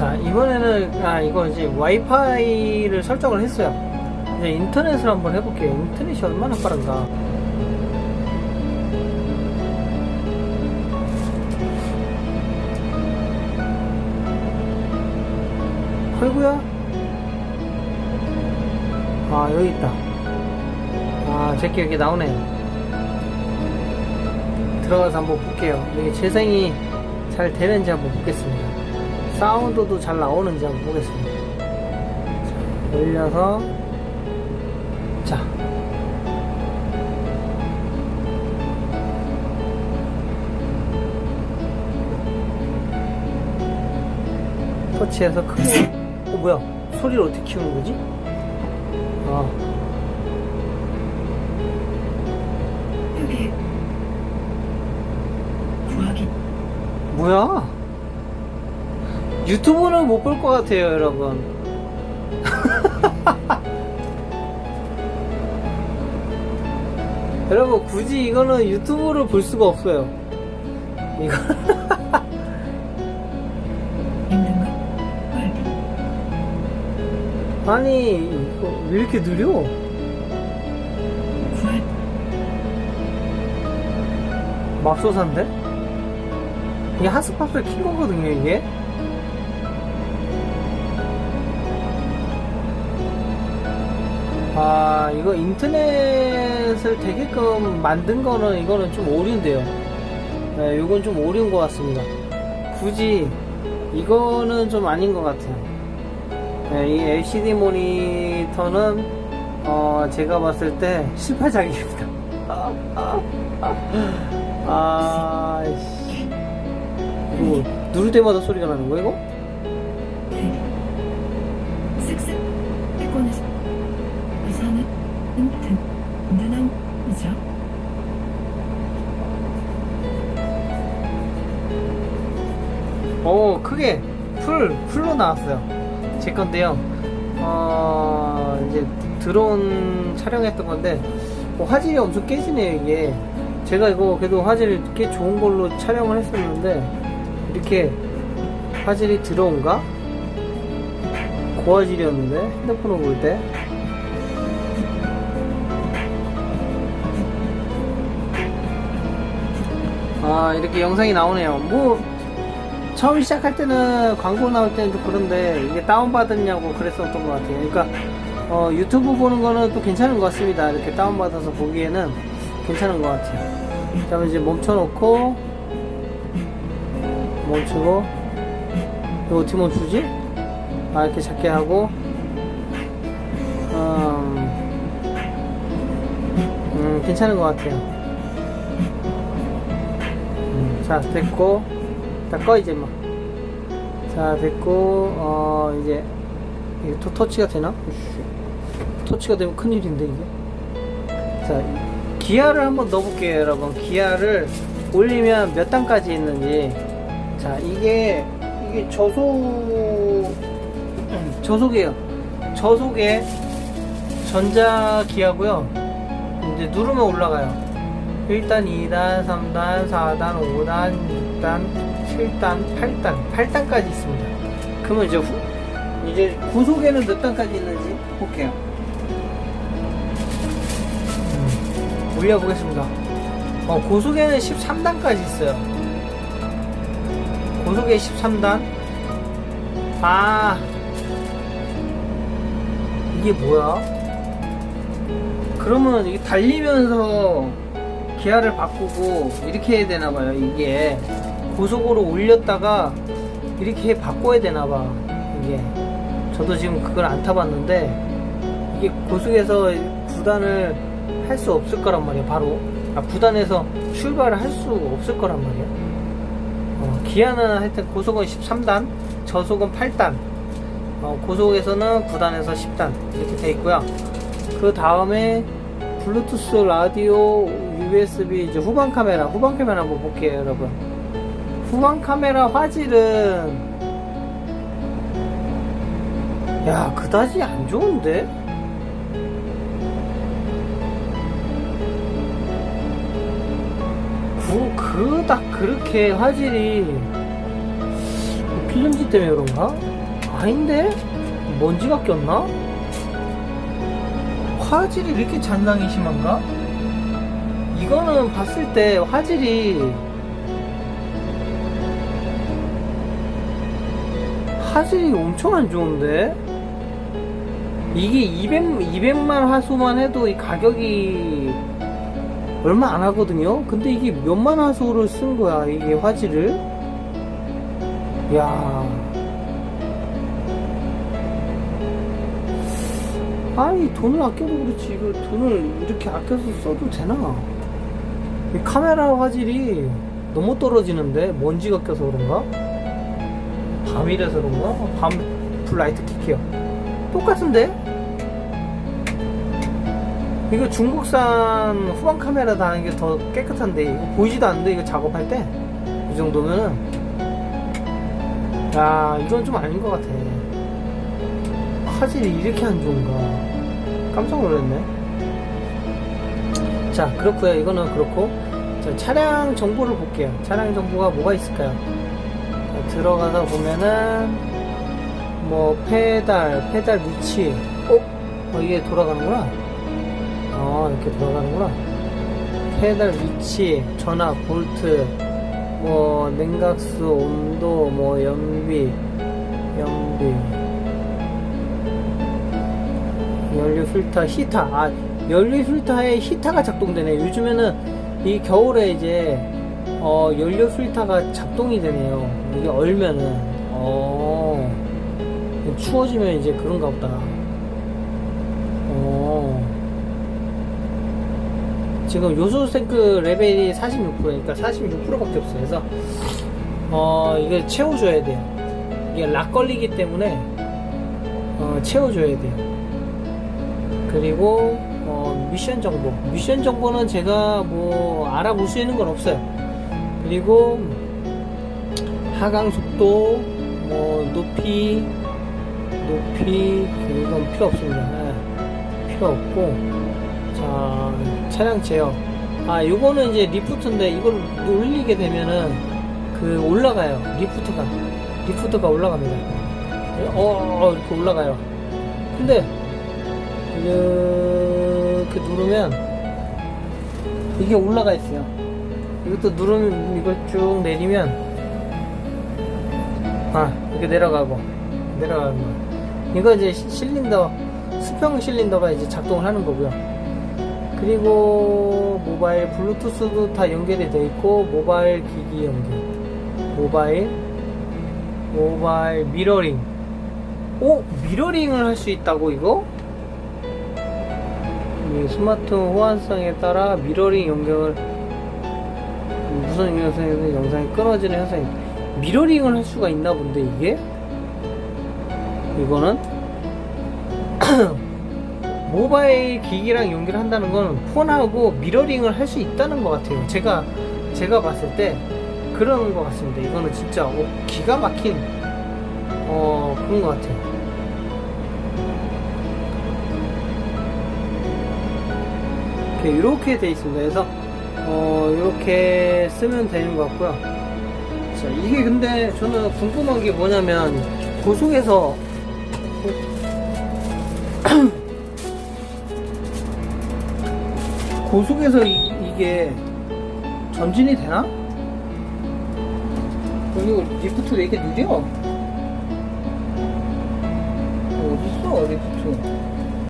자 이번에는 아 이거 이제 와이파이를 설정을 했어요. 이제 인터넷을 한번 해볼게요. 인터넷이 얼마나 빠른가. 아이구야. 아 여기 있다. 아 제게 여기 나오네요 들어가서 한번 볼게요. 여기 재생이 잘 되는지 한번 보겠습니다 사운드도 잘 나오는지 한번 보겠습니다. 자, 올려서 자. 터치해서 크게 어 뭐야? 소리를 어떻게 키우는 거지? 아. 뭐야? 유튜브는 못 볼 것 같아요, 여러분. 여러분, 굳이 이거는 유튜브를 볼 수가 없어요. 이거, 아니, 이거 왜 이렇게 느려? 맙소사인데? 이게 하스팝을 킨 거거든요, 이게? 아, 이거 인터넷을 되게끔 만든 거는 이거는 좀 오류인데요. 네, 이건 좀 오류인 것 같습니다. 굳이 이거는 좀 아닌 것 같아요. 네, 이 LCD 모니터는 어, 제가 봤을 때 실패작입니다. 아, 씨. 이거 누를 때마다 소리가 나는 거야, 이거? 이죠 오, 크게 풀, 풀로 나왔어요. 제 건데요. 어, 이제 드론 촬영했던 건데, 어, 화질이 엄청 깨지네요, 이게. 제가 이거 그래도 화질 꽤 좋은 걸로 촬영을 했었는데, 이렇게 화질이 들어온가? 고화질이었는데, 핸드폰으로 볼 때. 아, 이렇게 영상이 나오네요. 뭐, 처음 시작할 때는 광고 나올 때는 좀 그런데 이게 다운받았냐고 그랬었던 것 같아요. 그러니까 어, 유튜브 보는 거는 또 괜찮은 것 같습니다. 이렇게 다운받아서 보기에는 괜찮은 것 같아요. 자, 그럼 이제 멈춰놓고 멈추고 이거 어떻게 멈추지? 아 이렇게 작게 하고 음, 음 괜찮은 것 같아요. 음, 자 됐고 다 꺼 이제 막. 자 됐고 어 이제 이게 토, 터치가 되나? 터치가 되면 큰일인데 이게. 자 이- 기아를 한번 넣어볼게요 여러분. 기아를 올리면 몇 단까지 있는지. 자 이게 이게 저속 저속이에요. 저속에 전자 기아고요. 이제 누르면 올라가요. 1단, 2단, 3단, 4단, 5단, 6단, 7단, 8단, 8단까지 있습니다. 그러면 이제 후, 이제 구속에는 몇 단까지 있는지 볼게요. 음, 올려보겠습니다. 어, 고속에는 13단까지 있어요. 고속에 13단. 아, 이게 뭐야? 그러면 이게 달리면서 기아를 바꾸고 이렇게 해야 되나 봐요 이게. 고속으로 올렸다가 이렇게 바꿔야 되나 봐 이게. 저도 지금 그걸 안 타봤는데 이게 고속에서 구단을 할 수 없을 거란 말이에요 바로. 아, 구단에서 출발을 할 수 없을 거란 말이에요 어, 기아는 하여튼 고속은 13단 저속은 8단 어, 고속에서는 9단에서 10단 이렇게 돼 있고요. 그 다음에 블루투스 라디오 USB 이제 후방 카메라 후방 카메라 한번 볼게요 여러분 후방 카메라 화질은 야 그다지 안 좋은데 구, 그닥 그렇게 화질이 필름지 때문에 그런가? 아닌데? 먼지가 꼈나? 화질이 이렇게 잔상이 심한가? 이거는 봤을 때 화질이 화질이 엄청 안 좋은데? 이게 200, 200만 화소만 해도 이 가격이 얼마 안 하거든요? 근데 이게 몇만 화소를 쓴 거야, 이게 화질을? 야 아니, 돈을 아껴도 그렇지. 이거 돈을 이렇게 아껴서 써도 되나? 이 카메라 화질이 너무 떨어지는데? 먼지가 껴서 그런가? 밤이라서 그런가? 밤 블라이트 킬게요. 똑같은데? 이거 중국산 후방 카메라 다는 게 더 깨끗한데 이거 보이지도 않는데 이거 작업할 때 이 정도면은 야 이건 좀 아닌 것 같아 화질이 이렇게 안 좋은가 깜짝 놀랐네 자 그렇고요. 이거는 그렇고. 자, 차량 정보를 볼게요. 차량 정보가 뭐가 있을까요? 자, 들어가서 보면은 뭐 페달 페달 위치. 어? 어 이게 돌아가는구나. 어 이렇게 돌아가는구나. 페달 위치 전압 볼트 뭐 냉각수 온도 뭐 연비 연비. 연료 필터 히터. 아 연료 필터에 히터가 작동되네 요즘에는 이 겨울에 이제 어 연료 필터가 작동이 되네요. 이게 얼면은. 어 추워지면 이제 그런가 보다. 어. 지금 요소 탱크 레벨이 46%니까 46%밖에 없어요. 그래서 어 이걸 채워줘야 돼요. 이게 락 걸리기 때문에 어 채워줘야 돼요. 그리고 어, 미션 정보. 미션 정보는 제가 뭐 알아볼 수 있는 건 없어요. 그리고 하강 속도 뭐 높이 높이 그건 필요 없습니다. 네, 필요 없고. 자 차량 제어. 아 요거는 이제 리프트인데 이걸 올리게 되면은 그 올라가요. 리프트가. 리프트가 올라갑니다. 어, 어 이렇게 올라가요. 근데 이렇게 누르면 이게 올라가 있어요. 이것도 누르면 이걸 쭉 내리면 아 이렇게 내려가고 내려가는 거. 이거 이제 시- 실린더 수평 실린더가 이제 작동을 하는 거고요. 그리고 모바일 블루투스도 다 연결이 되어 있고 모바일 기기 연결, 모바일 모바일 미러링. 오 미러링을 할 수 있다고 이거? 이 스마트 호환성에 따라 미러링 연결 무선 영상에서 영상이 끊어지는 현상이 미러링을 할 수가 있나 본데 이게? 이거는? 모바일 기기랑 연결한다는 건 폰하고 미러링을 할 수 있다는 것 같아요. 제가 제가 봤을 때 그런 것 같습니다. 이거는 진짜 오, 기가 막힌 어 그런 것 같아요 이렇게, 이렇게 돼 있습니다. 그래서 어, 이렇게 쓰면 되는 것 같고요. 자, 이게 근데 저는 궁금한 게 뭐냐면 고속에서 고속에서 이, 이게 전진이 되나? 그리고 리프트 왜 이렇게 느려? 어딨어 리프트?